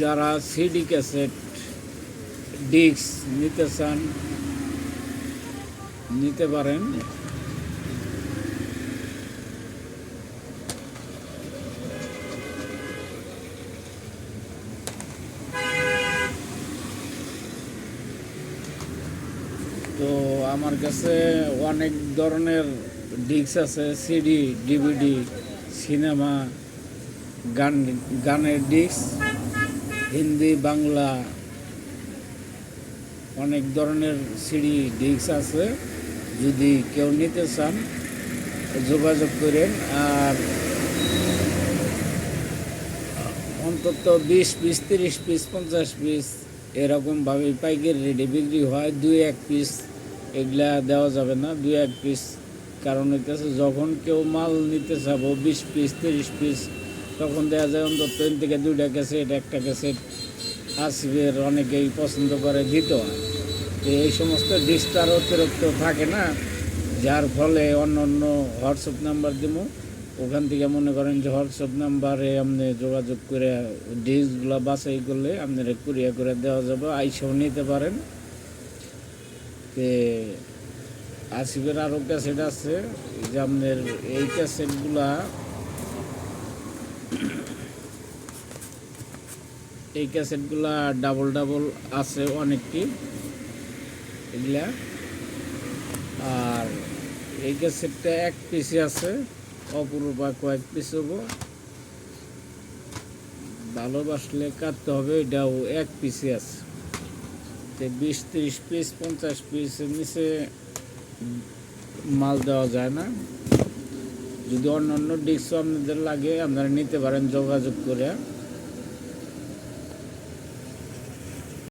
যারা CD cassette disk নিতে চান, নিতে পারেন। তো আমার কাছে অনেক ধরনের ডিস্ক আছে, সিডি, ডিভিডি, সিনেমা, গান, গানের ডিস্ক হিন্দি, বাংলা, অনেক ধরনের সিডি ডিস্ক আছে। যদি কেউ নিতে চান, যোগাযোগ করেন। আর অন্তত বিশ পিস, তিরিশ পিস, পঞ্চাশ পিস এরকমভাবে পাইকারি রেডি বিক্রি হয়। দুই এক পিস এগুলা দেওয়া যাবে না। দুই এক পিস কারণ হইতেছে, যখন কেউ মাল নিতে যাব বিশ পিস, তিরিশ পিস তখন দেখা যায় অন্তত থেকে দুইটা ক্যাসেট একটা ক্যাসেট আসবের অনেকেই পছন্দ করে, দিতে। তো এই সমস্ত ডিস্টার অতিরিক্ত থাকে না। যার ফলে অন্য অন্য হোয়াটসঅ্যাপ নাম্বার দিব ওখান থেকে মনে করেন যে হোয়াটসঅ্যাপ নাম্বারে আপনি যোগাযোগ করে ডিসগুলো বাছাই করলে আপনারা কুরিয়া করে দেওয়া যাবে, আইসেও নিতে পারেন। তে আসিবের আরও ক্যাসেট আছে যে আপনার এই ক্যাসেটগুলা এই ক্যাসেটগুলা ডাবল ডাবল আছে অনেকটি। এগুলা। আর এই ক্যাসেটটা এক পিসে আছে, অপরূপা কয়েক পিস হব। ভালোবাসলে কাটতে হবে, এটাও এক পিসে আছে। তো বিশ, তিরিশ পিস, পঞ্চাশ পিসের নিচে মাল দেওয়া যায় না। যদি অন্য অন্য ডিস্ক আপনাদের লাগে আপনারা নিতে পারেন যোগাযোগ করে।